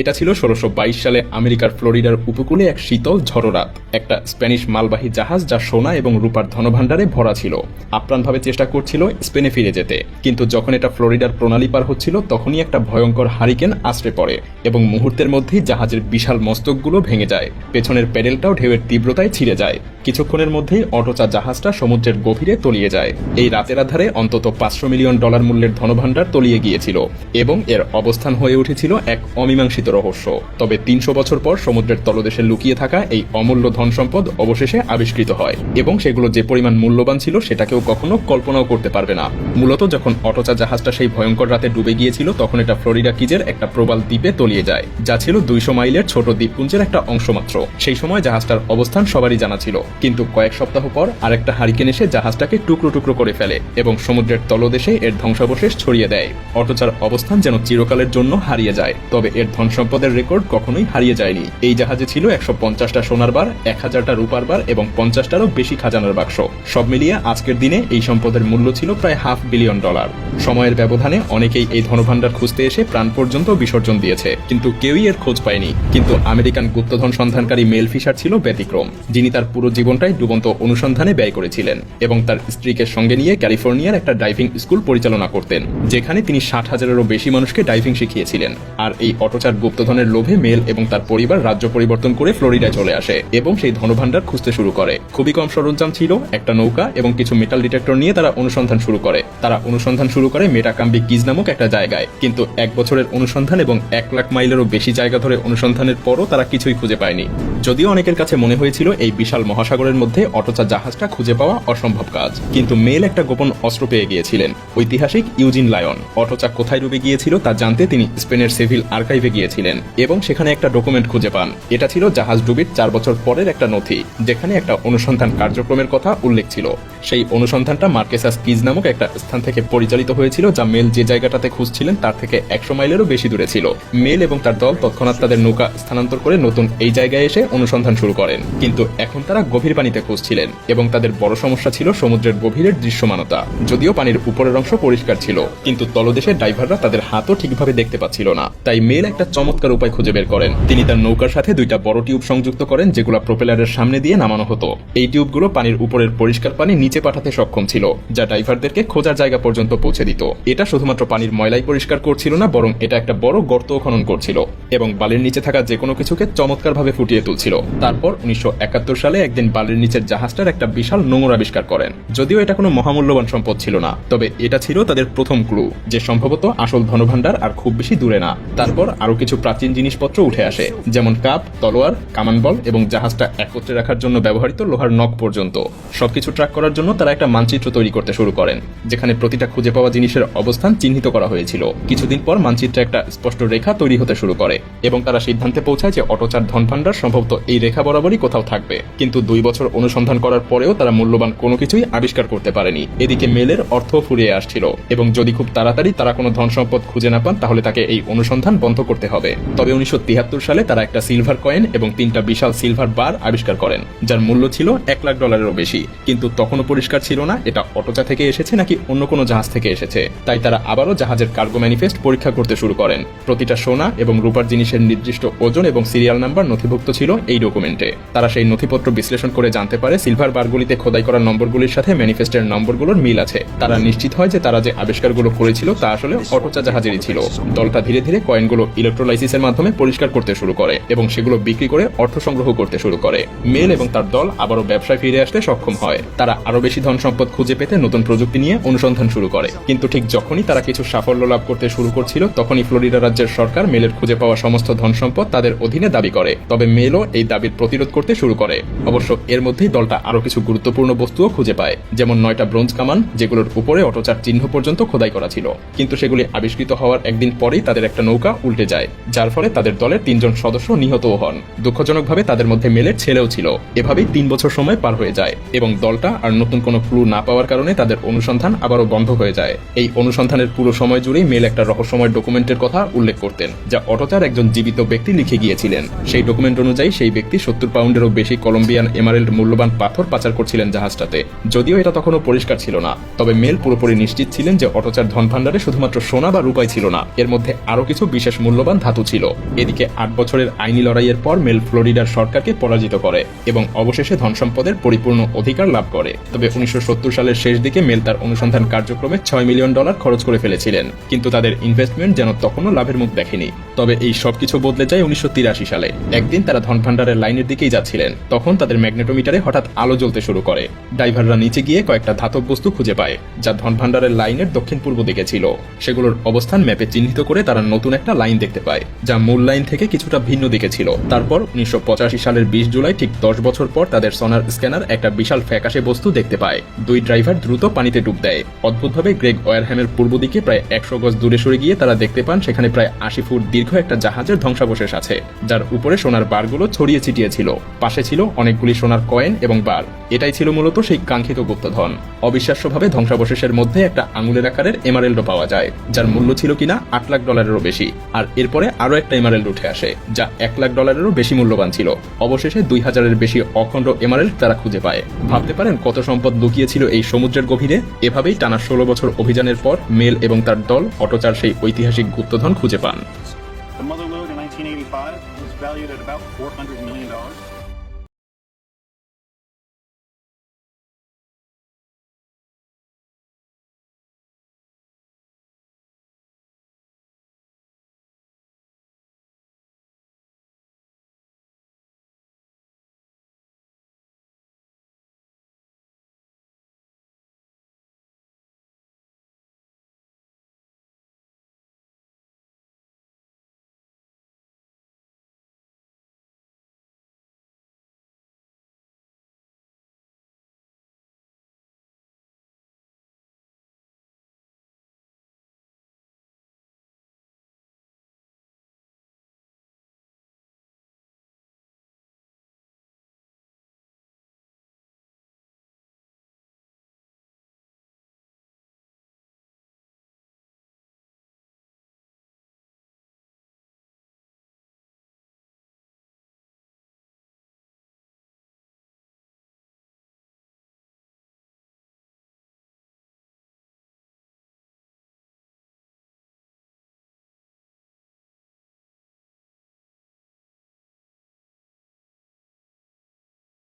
এটা ছিল ষোলোশো সালে আমেরিকার ফ্লোরিডার উপকূলে এক শীতল ঝড়ো রাত। একটা স্প্যানিশ মালবাহী জাহাজ যা সোনা এবং রূপার ধনভাণ্ডারে ভরা ছিল। আপ্রাণভাবে চেষ্টা করছিল স্পেনে ফিরে যেতে। কিন্তু যখন এটা ফ্লোরিডার প্রণালী পার হচ্ছিল, তখনই একটা ভয়ঙ্কর হারিকেন আশ্রে পড়ে এবং মুহূর্তের মধ্যেই জাহাজের বিশাল মস্তকগুলো ভেঙে যায়। পেছনের প্যাডেলটাও ঢেউয়ের তীব্রতায় ছিঁড়ে যায়। কিছুক্ষণের মধ্যেই অটোচা জাহাজটা সমুদ্রের গভীরে তলিয়ে যায়। এই রাতের আধারে অন্তত পাঁচশো মিলিয়ন ডলার মূল্যের ধনভাণ্ডার তলিয়ে গিয়েছিল এবং এর অবস্থান হয়ে উঠেছিল এক অমীমাংসিত রহস্য। তবে তিনশো বছর পর সমুদ্রের তলদেশে লুকিয়ে থাকা এই অমূল্য ধন সম্পদ অবশেষে আবিষ্কৃত হয় এবং সেগুলো যে পরিমাণ মূল্যবান ছিল সেটাকেও কখনো কল্পনাও করতে পারবে না। মূলত যখন অটোচা জাহাজটা সেই ভয়ঙ্কর রাতে ডুবে গিয়েছিল, তখন এটা ফ্লোরিডা কিজের একটা প্রবাল দ্বীপে তলিয়ে যায়, যা ছিল দুইশো মাইলের ছোট দ্বীপপুঞ্জের একটা অংশ মাত্র। সেই সময় জাহাজটার অবস্থান সবারই জানা ছিল। কিন্তু কয়েক সপ্তাহ পর আরেকটা হারিকেন এসে জাহাজটাকে টুকরো টুকরো করে ফেলে এবং সমুদ্রের তলদেশে এর ধ্বংসাবশেষ ছড়িয়ে দেয়। অটোচার অবস্থান যেন চিরকালের জন্য হারিয়ে যায়, তবে এর ধন সম্পদের রেকর্ড কখনোই হারিয়ে যায়নি। এই জাহাজে ছিল একশো পঞ্চাশটা সোনার বার এক হাজারটা রূপার বার এবং পঞ্চাশটারও বেশি খাজানার বাক্স। সব মিলিয়ে আজকের দিনে এই সম্পদের মূল্য ছিল প্রায় হাফ বিলিয়ন ডলার। সময়ের ব্যবধানে অনেকেই এই ধনভাণ্ডার খুঁজতে এসে প্রাণ পর্যন্ত বিসর্জন দিয়েছে, কিন্তু কেউই এর খোঁজ পায়নি। কিন্তু আমেরিকান গুপ্তধন সন্ধানকারী মেল ফিশার ছিল ব্যতিক্রম, যিনি তার পুরো জীবনটাই ডুবন্ত অনুসন্ধানে ব্যয় করেছিলেন এবং তার স্ত্রীকে সঙ্গে নিয়ে ক্যালিফোর্নিয়ার একটা ডাইভিং স্কুল পরিচালনা করতেন, যেখানে তিনি ষাট হাজারেরও বেশি মানুষকে ডাইভিং শিখিয়েছিলেন। আর এই অটোচার গুপ্তধনের লোভে মেল এবং তার পরিবার রাজ্য পরিবর্তন করে ফ্লোরিডায় চলে আসে এবং সেই ধনভাণ্ডার খুঁজতে শুরু করে। খুবই কম সরঞ্জাম ছিল, একটা নৌকা এবং কিছু মেটাল ডিটেক্টর নিয়ে তারা অনুসন্ধান শুরু করে। তারা অনুসন্ধান শুরু করে মেটাকাম্বি কিজ নামক একটা জায়গায়, কিন্তু এক বছরের অনুসন্ধান এবং এক লাখ মাইলেরও বেশি জায়গা ধরে অনুসন্ধানের পরও তারা কিছুই খুঁজে পায়নি। যদিও অনেকের কাছে মনে হয়েছিল এই বিশাল মহাসাগরের মধ্যে অটোচা জাহাজটা খুঁজে পাওয়া অসম্ভব কাজ। কিন্তু মেল একটা গোপন অস্ত্র পেয়ে গিয়েছিলেন, ঐতিহাসিক ইউজিন লায়ন। অটোচা কোথায় ডুবে গিয়েছিল তা জানতে তিনি স্পেনের সেভিল আর্কাইভে গিয়েছিলেন, এবং সেখানে একটা ডকুমেন্ট খুঁজে পান। এটা ছিল জাহাজ ডুবির চার বছর পরের একটা নথি, যেখানে একটা অনুসন্ধান কার্যক্রমের কথা উল্লেখ ছিল। সেই অনুসন্ধানটা মার্কেসাস কিজ নামক একটা স্থান থেকে পরিচালিত হয়েছিল, যা মেল যে জায়গাটাতে খুঁজছিলেন তার থেকে একশো মাইলেরও বেশি দূরে ছিল। মেল এবং তার দল তৎক্ষণাৎ তাদের নৌকা স্থানান্তর করে নতুন এই জায়গায় এসে অনুসন্ধান শুরু করেন। কিন্তু এখন তারা গভীর পানিতে খুঁজছিলেন এবং তাদের বড় সমস্যা ছিল সমুদ্রের গভীরের দৃশ্যমানতা, যদিও পানির উপরের অংশ পরিষ্কার ছিল, কিন্তু তলদেশের ড্রাইভাররা তাদের হাতও ঠিকভাবে দেখতে পাচ্ছিল না। তাই মেল একটা চমৎকার উপায় খুঁজে বের করেন। তিনি তার নৌকার সাথে দুইটা বড় টিউব সংযুক্ত করেন যেগুলো প্রোপেলারের সামনে দিয়ে নামানো হতো। এই টিউবগুলো পানির উপরের পরিষ্কার পানি নিচে পাঠাতে সক্ষম ছিল, যা ড্রাইভারদেরকে খোঁজার জায়গা পর্যন্ত পৌঁছে দিত। এটা শুধুমাত্র পানির ময়লাই পরিষ্কার করছিল না, বরং এটা একটা বড় গর্ত খনন করছিল এবং বালির নিচে থাকা যে কোনো কিছুকে চমৎকারভাবে ফুটিয়ে তুলছিল। তারপর উনিশশো একাত্তর সালে একদিন বালির নিচের জাহাজটার একটা বিশাল নোংর আবিষ্কার করেন। যদিও এটা কোনো মহামূল্যবান সম্পদ ছিল না, তবে এটা ছিল তাদের প্রথম ক্লু, যে সম্ভবত আসল ধনভাণ্ডার আর খুব বেশি দূরে না। তারপর আরও কিছু প্রাচীন জিনিসপত্র উঠে আসে, যেমন কাপ, তলোয়ার, কামান বল এবং জাহাজটা একত্রে রাখার জন্য ব্যবহৃত লোহার নখ পর্যন্ত। সবকিছু ট্র্যাক করার জন্য তারা একটা মানচিত্র তৈরি করতে শুরু করেন, যেখানে প্রতিটা খুঁজে পাওয়া জিনিসের অবস্থান চিহ্নিত করা হয়েছিল। কিছুদিন পর মানচিত্রে একটা স্পষ্ট রেখা তৈরি হতে শুরু করে এবং তারা সিদ্ধান্তে পৌঁছায় যে অটোচার ধনভাণ্ডার সম্ভবত এই রেখা বরাবরই কোথাও থাকবে। কিন্তু দুই বছর অনুসন্ধান করার পরেও তারা মূল্যবান কোনো কিছুই আবিষ্কার করতে পারেনি। এদিকে মেলের অর্থ ফুরিয়ে আসছিল এবং যদি খুব তাড়াতাড়ি তারা কোনো ধন সম্পদ খুঁজে না পান, তাহলে তাকে এই অনুসন্ধান বন্ধ করতে হবে। তবে উনিশশো সালে তারা একটা সিলভার কয়েন এবং তিনটা বিশাল সিলভার বার আবিষ্কার করেন, যার মূল্য ছিল এক লাখ ডলারেরও বেশি। কিন্তু তখনও পরিষ্কার ছিল না, এটা অটোচা থেকে এসেছে নাকি অন্য কোনো জাহাজ থেকে এসেছে। তাই তারা আবারও জাহাজের কার্গো ম্যানিফেস্ট পরীক্ষা করতে শুরু করেন। প্রতিটা সোনা এবং রূপার জিনিসের নির্দিষ্ট ওজন এবং সিরিয়াল নাম্বার নথিভুক্ত ছিল এই ডকুমেন্টে। তারা সেই নথিপত্র বিশ্লেষণ করে জানতে পারে সিলভার বারগুলিতে খোদাই করা নম্বরগুলির সাথে ম্যানিফেস্টের নম্বরগুলোর মিল আছে। তারা নিশ্চিত হয় যে তারা যে আবিষ্কারগুলো করেছিল তা আসলে অটোচা জাহাজেরই ছিল। দলটা ধীরে ধীরে কয়েনগুলো ইলেকট্রোলাইসিসের মাধ্যমে পরিষ্কার করতে শুরু করে এবং সেগুলো বিক্রি করে অর্থ সংগ্রহ করতে শুরু করে। মেল এবং তার দল আবারও ব্যবসায় ফিরে আসতে সক্ষম হয়। তারা আরও বেশি ধন সম্পদ খুঁজে পেতে নতুন প্রযুক্তি নিয়ে অনুসন্ধান শুরু করে। কিন্তু ঠিক যখনই তারা কিছু সাফল্য লাভ করতে শুরু করছিল তখনই ফ্লোরিডা রাজ্যের সরকার মেলের খুঁজে পাওয়া সমস্ত ধন সম্পদ তাদের অধীনে দাবি করে। তবে মেলও এই দাবির প্রতিরোধ করতে শুরু করে। অবশ্য এর মধ্যেই দলটা আরও কিছু গুরুত্বপূর্ণ বস্তুও খুঁজে পায়, যেমন নয়টা ব্রোঞ্জ কামান, যেগুলোর উপরে অটোচার চিহ্ন পর্যন্ত খোদাই করা ছিল। কিন্তু সেগুলি আবিষ্কৃত হওয়ার একদিন পরেই তাদের একটা নৌকা উল্টে যায়, যার ফলে তাদের দলের তিনজন সদস্য নিহতও হন। দুঃখজনকভাবে তাদের মধ্যে মেলের ছেলেও ছিল। এভাবেই তিন বছর সময় পার হয়ে যায়, এবং দলটা আর নতুন কোনো ক্লু না পাওয়ার কারণে তাদের অনুসন্ধান আবারও বন্ধ হয়ে যায়। এই অনুসন্ধানের পুরো সময় জুড়েই মেল একটা রহস্যময় ডকুমেন্টের কথা উল্লেখ করতেন, যা অটোচার একজন জীবিত ব্যক্তি লিখে গিয়েছিলেন। সেই ডকুমেন্ট অনুযায়ী সেই ব্যক্তি সত্তর পাউন্ডেরও বেশি কলম্বিয়ান এমারেল্ড মূল্যবান পাথর পাচার করছিলেন জাহাজটাতে। যদিও এটা তখনও পরিষ্কার ছিল না, তবে মেল পুরোপুরি নিশ্চিত ছিলেন যে অটোচার ধন ভাণ্ডারে শুধুমাত্র সোনা বা রূপাই ছিল না, এর মধ্যে আরও কিছু বিশেষ মূল্যবান ধাতু ছিল। এদিকে আট বছরের আইনি লড়াইয়ের পর মেল ফ্লোরিডার সরকারকে পরাজিত করে এবং অবশেষে ধন সম্পদের পরিপূর্ণ অধিকার লাভ করে। তবে উনিশশো সত্তর সালের শেষ দিকে মেল তার অনুসন্ধান কার্যক্রমে ছয় মিলিয়ন ডলার খরচ করে ফেলেছিলেন, কিন্তু তাদের ইনভেস্টমেন্ট যেন তখনও লাভের মুখ দেখেনি। তবে এই সবকিছু বদলে যায় উনিশশো তিরাশি সালে। একদিন তারা ধন ভাণ্ডারের লাইনের দিকেই যাচ্ছিলেন, তখন তাদের ম্যাগনেটোমিটারে হঠাৎ আলো জ্বলতে শুরু করে। ড্রাইভাররা নিচে গিয়ে কয়েকটা ধাতব বস্তু খুঁজে পায়, যা ধন ভাণ্ডারের লাইনের দক্ষিণ পূর্ব দিকে ছিল। সেগুলোর অবস্থান ম্যাপে চিহ্নিত করে তারা নতুন একটা লাইন দেখতে পায়, যা মূল লাইন থেকে কিছুটা ভিন্ন দিকে ছিল। তারপর উনিশশো সালের বিশ জুলাই ঠিক দশ বছর পর তাদের সোনার স্ক্যানার একটা বিশাল ফ্যাকাশে বস্তু দেখতে পায়। দুই ড্রাইভার দ্রুত পানিতে ডুব দেয়। অদ্ভুতভাবে গ্রেগ ওয়ারহ্যামের পূর্ব দিকে প্রায় একশো গজ দূরে সরে গিয়ে তারা দেখতে পান, সেখানে প্রায় আশি ফুট দীর্ঘ একটা জাহাজের ধ্বংসাবশেষ আছে, যার উপরে সোনার বারগুলো ছড়িয়ে ছিটিয়ে ছিল পাশে ছিল অনেকগুলি সোনার কয়েন এবং বার। এটাই ছিল মূলত সেই কাঙ্ক্ষিত গুপ্তধন। অবিশ্বাস্যভাবে ধ্বংসাবশেষের মধ্যে একটা আঙুলের আকারের এমারেল্ডও পাওয়া যায়, যার মূল্য ছিল কিনা আট লাখ ডলারেরও বেশি। আর এরপরে আরও একটা এমারেল্ড উঠে আসে, যা এক লাখ ডলারেরও বেশি মূল্যবান ছিল। অবশেষে দুই হাজারের বেশি অখণ্ড এমারেল্ড তারা খুঁজে পায়। ভাবতে পারেন কত সম্পদ লুকিয়েছিল এই সমুদ্রের গভীরে? এভাবেই টানা ষোলো বছর অভিযানের পর মেল এবং তার দল, অটোচার সেই ঐতিহাসিক গুপ্তধন খুঁজে পান।